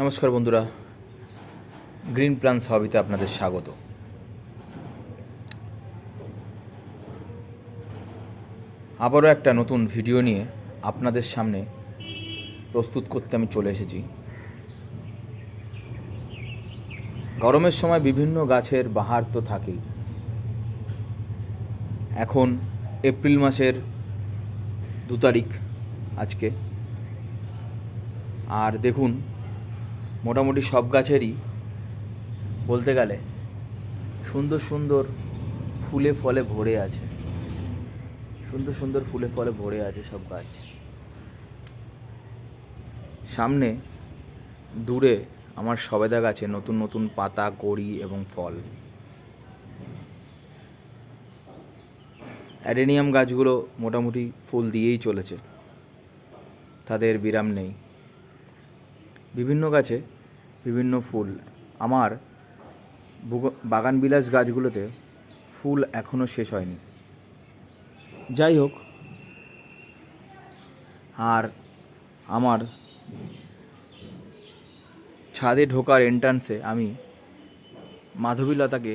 নমস্কার বন্ধুরা। Green plans হবিতে আপনাদের স্বাগত। আবারও একটা নতুন ভিডিও নিয়ে আপনাদের সামনে প্রস্তুত করতে আমি চলে এসেছি। গরমের সময় বিভিন্ন গাছের বাহার তো থাকেই। এখন এপ্রিল মাসের দু তারিখ আজকে। আর দেখুন মোটামুটি সব গাছেরই বলতে গেলে সুন্দর সুন্দর ফুলে ফলে ভরে আছে। সুন্দর সুন্দর ফুলে ফলে ভরে আছে সব গাছ। সামনে দূরে আমার সবেদা গাছে নতুন নতুন পাতা, কড়ি এবং ফল। অ্যাডেনিয়াম গাছগুলো মোটামুটি ফুল দিয়েই চলেছে। তাদের বিরাম নেই। বিভিন্ন গাছে বিভিন্ন ফুল। আমার বাগানবিলাস গাছগুলোতে ফুল এখনও শেষ হয়নি। যাই হোক, আর আমার ছাদে ঢোকার এন্ট্রান্সে আমি মাধবীলতাকে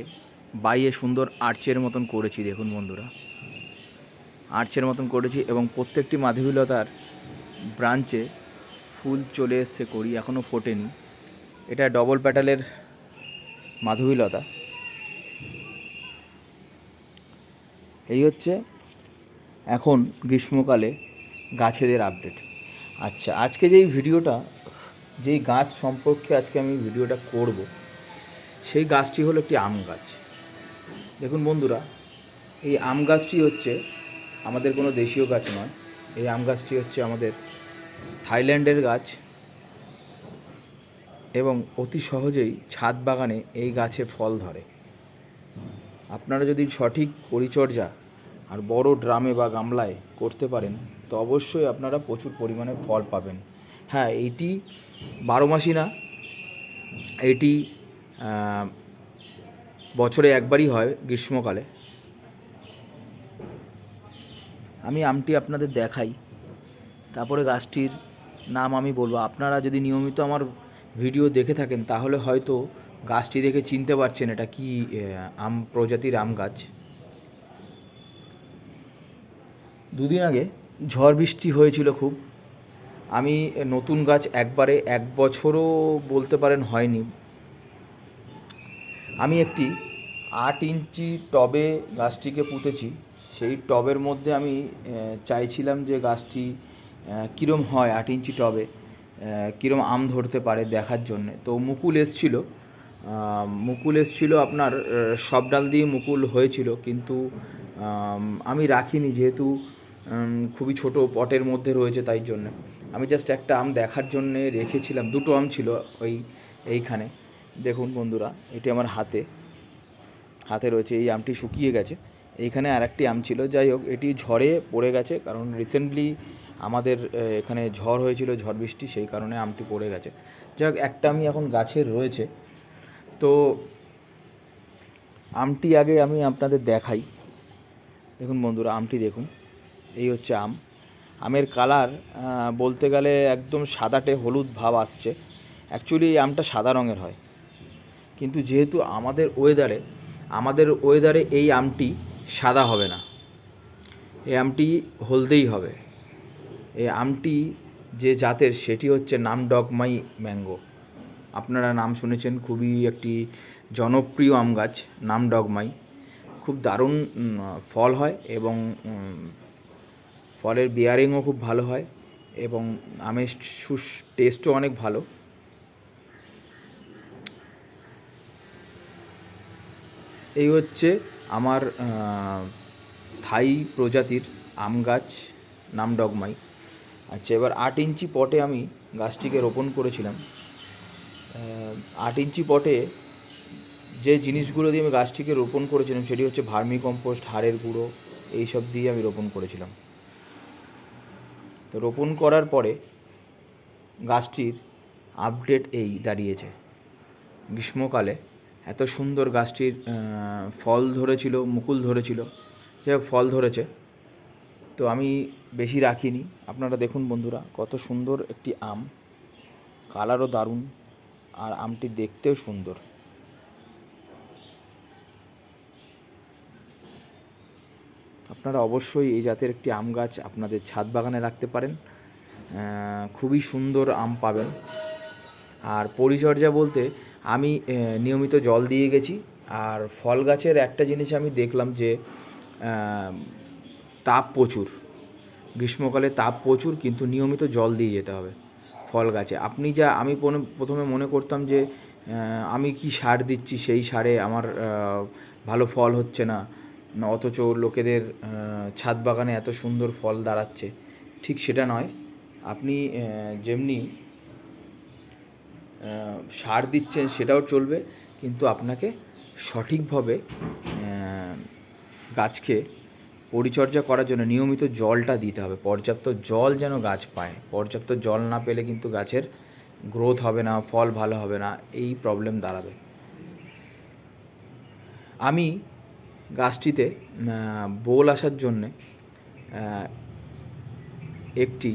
বাইয়ে সুন্দর আর্চের মতন করেছি, দেখুন বন্ধুরা। আর্চের মতন করেছি এবং প্রত্যেকটি মাধবীলতার ব্রাঞ্চে ফুল চলে এসছে করি এখনও ফোটেনি। এটা ডবল প্যাটালের মাধবীলতা। এই হচ্ছে এখন গ্রীষ্মকালে গাছেদের আপডেট আচ্ছা আজকে যেই ভিডিওটা, যেই গাছ সম্পর্কে আজকে আমি ভিডিওটা করব, সেই গাছটি হলো একটি আম গাছ। দেখুন বন্ধুরা, এই আম গাছটি হচ্ছে আমাদের কোনো দেশীয় গাছ নয়, এই আম গাছটি হচ্ছে আমাদের থাইল্যান্ডের গাছ এবং অতি সহজেই ছাদ বাগানে এই গাছে ফল ধরে। আপনারা যদি সঠিক পরিচর্যা আর বড় ড্রামে বা গামলায় করতে পারেন, তো অবশ্যই আপনারা প্রচুর পরিমাণে ফল পাবেন। হ্যাঁ এইটি বারো মাসই না, এটি বছরে একবারই হয় গ্রীষ্মকালে। আমি আমটি আপনাদের দেখাই। তারপরে গাছটির নাম আমি বলব। আপনারা যদি নিয়মিত আমার ভিডিও দেখে থাকেন, তাহলে হয়তো গাছটি দেখে চিনতে পারছেন এটা কি আম প্রজাতির আম গাছ। দুদিন আগে ঝড় বৃষ্টি হয়েছিল খুব। আমি নতুন গাছ একবারে এক বছরও বলতে পারেন হয়নি। আমি একটি আট ইঞ্চি টবে গাছটিকে পুঁতেছি। সেই টবের মধ্যে আমি চাইছিলাম যে গাছটি কীরম হয় আট ইঞ্চি টবে কীরম আম ধরতে পারে দেখার জন্যে। তো মুকুল এসছিল মুকুল এসছিল আপনার সব ডাল দিয়ে মুকুল হয়েছিল, কিন্তু, আমি রাখিনি যেহেতু খুবই ছোট পটের মধ্যে রয়েছে তাই জন্য। আমি জাস্ট একটা আম দেখার জন্যে রেখেছিলাম, দুটো আম ছিল ওই, এইখানে। দেখুন বন্ধুরা, এটি আমার হাতে। হাতে রয়েছে, এই আমটি শুকিয়ে গেছে। এইখানে আর একটি আম ছিল, যাই হোক, এটি ঝড়ে পড়ে গেছে, কারণ রিসেন্টলি আমাদের এখানে ঝড় হয়েছিল, ঝড় বৃষ্টি, সেই কারণে আমটি পড়ে গেছে। যাই হোক একটা আমি এখন গাছের রয়েছে। তো আমটি আগে আমি আপনাদের দেখাই। দেখুন বন্ধুরা, আমটি দেখুন। এই হচ্ছে আম। আমের কালার বলতে গেলে একদম সাদাটে হলুদ ভাব আসছে। অ্যাকচুয়ালি এই আমটা সাদা রঙের হয়। কিন্তু যেহেতু আমাদের ওয়েদারে আমাদের ওয়েদারে এই আমটি সাদা হবে না। এই আমটি হলদেই হবে। এই আমটি যে জাতের, সেটি হচ্ছে নাম ডগমাই ম্যাঙ্গো। আপনারা নাম শুনেছেন, খুবই একটি জনপ্রিয় আম গাছ, নাম ডগমাই খুব দারুণ ফল হয় এবং ফলের বিয়ারিংও খুব ভালো হয় এবং আমের সুস টেস্টও অনেক ভালো। এই হচ্ছে আমার থাই প্রজাতির আম গাছ, নাম ডগমাই আচ্ছা এবার আট ইঞ্চি পটে আমি গাছটিকে রোপণ করেছিলাম। আট ইঞ্চি পটে যে জিনিসগুলো দিয়ে আমি গাছটিকে রোপণ করেছিলাম সেটি হচ্ছে ভার্মি কম্পোস্ট হাড়ের গুঁড়ো, এইসব দিয়ে আমি রোপণ করেছিলাম। তো রোপণ করার পরে গাছটির আপডেট এই দাঁড়িয়েছে। গ্রীষ্মকালে এত সুন্দর গাছটির ফল ধরেছিল, মুকুল ধরেছিল হোক, ফল ধরেছে। তো আমি বেশি রাখিনি। আপনারা দেখুন বন্ধুরা, কত সুন্দর একটি আম। কালারও দারুণ, আর আমটি দেখতেও সুন্দর। আপনারা অবশ্যই এই জাতের একটি আম গাছ আপনাদের ছাদ বাগানে রাখতে পারেন। খুবই সুন্দর আম পাবেন। আর পরিচর্যা বলতে আমি নিয়মিত জল দিয়ে গেছি। আর ফল গাছের একটা জিনিস আমি দেখলাম যে তাপ প্রচুর। গ্রীষ্মকালে তাপ প্রচুর, কিন্তু নিয়মিত জল দিয়ে যেতে হবে, ফল গাছে। আপনি যা, আমি প্রথমে মনে করতাম যে আমি কি সার দিচ্ছি, সেই সারে আমার ভালো ফল হচ্ছে না। অথচ লোকেদের ছাদ বাগানে এত সুন্দর ফল দাঁড়াচ্ছে। ঠিক সেটা নয়। আপনি যেমনি সার দিচ্ছেন সেটাও চলবে, কিন্তু আপনাকে সঠিকভাবে গাছকে পরিচর্যা করার জন্য নিয়মিত জলটা দিতে হবে। পর্যাপ্ত জল যেন গাছ পায়। পর্যাপ্ত জল না পেলে কিন্তু গাছের গ্রোথ হবে না, ফল ভালো হবে না, এই প্রবলেম দাঁড়াবে। আমি গাছটিতে বোল আসার জন্যে একটি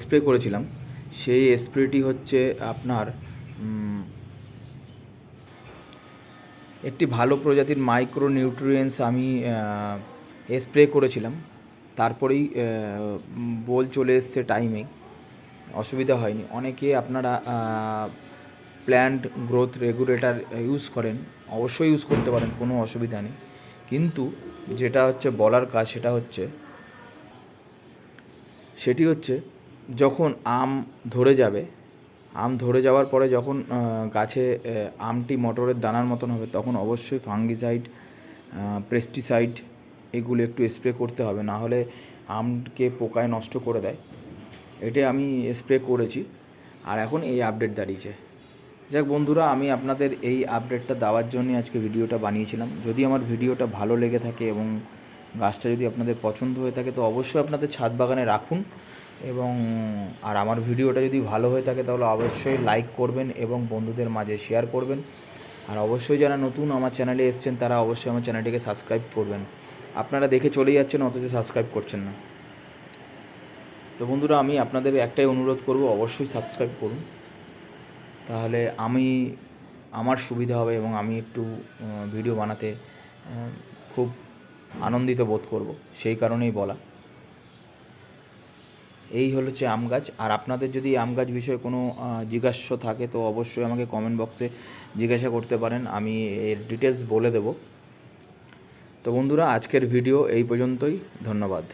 স্প্রে করেছিলাম। সেই স্প্রেটি হচ্ছে আপনার একটি ভালো প্রজাতির মাইক্রো নিউট্রিয়েন্টস আমি স্প্রে করেছিলাম। তারপরেই বোল চলে এসছে টাইমে অসুবিধা হয়নি। অনেকে আপনারা প্ল্যান্ট গ্রোথ রেগুলেটর ইউজ করেন। অবশ্যই ইউজ করতে পারেন, কোনো অসুবিধা নেই। কিন্তু যেটা হচ্ছে বলার কাজ, সেটা হচ্ছে, সেটি হচ্ছে যখন আম ধরে যাবে আম ধরে যাওয়ার পরে যখন গাছে আমটি মটরের দানার মতন হবে, তখন অবশ্যই ফাঙ্গিসাইড পেস্টিসাইড এগুলো একটু স্প্রে করতে হবে, না হলে আমকে পোকায় নষ্ট করে দেয়। এটা আমি স্প্রে করেছি। আর এখন এই আপডেট দাঁড়িয়েছে। যাক বন্ধুরা, আমি আপনাদের এই আপডেটটা দেওয়ার জন্যই আজকে ভিডিওটা বানিয়েছিলাম। যদি আমার ভিডিওটা ভালো লেগে থাকে এবং গাছটা যদি আপনাদের পছন্দ হয়ে থাকে, তো অবশ্যই আপনাদের ছাদ বাগানে রাখুন। এবং আর আমার ভিডিওটা যদি ভালো হয়ে থাকে তাহলে অবশ্যই লাইক করবেন এবং বন্ধুদের মাঝে শেয়ার করবেন। আর অবশ্যই যারা নতুন আমার চ্যানেলে এসছেন, তারা অবশ্যই আমার চ্যানেলটিকে সাবস্ক্রাইব করবেন। আপনারা দেখে চলে যাচ্ছেন, অথচ সাবস্ক্রাইব করছেন না। তো বন্ধুরা, আমি আপনাদের একটাই অনুরোধ করব, অবশ্যই সাবস্ক্রাইব করুন। তাহলে আমি, আমার সুবিধা হবে এবং আমি একটু ভিডিও বানাতে খুব আনন্দিত বোধ করব। সেই কারণেই বলা। এই হলো হচ্ছে আম গাছ। আর আপনাদের যদি আম গাছ বিষয়ে কোনো জিজ্ঞাস্য থাকে, তো অবশ্যই আমাকে কমেন্ট বক্সে জিজ্ঞাসা করতে পারেন। আমি এর ডিটেলস বলে দেব। তো বন্ধুরা, আজকের ভিডিও এই পর্যন্তই। ধন্যবাদ।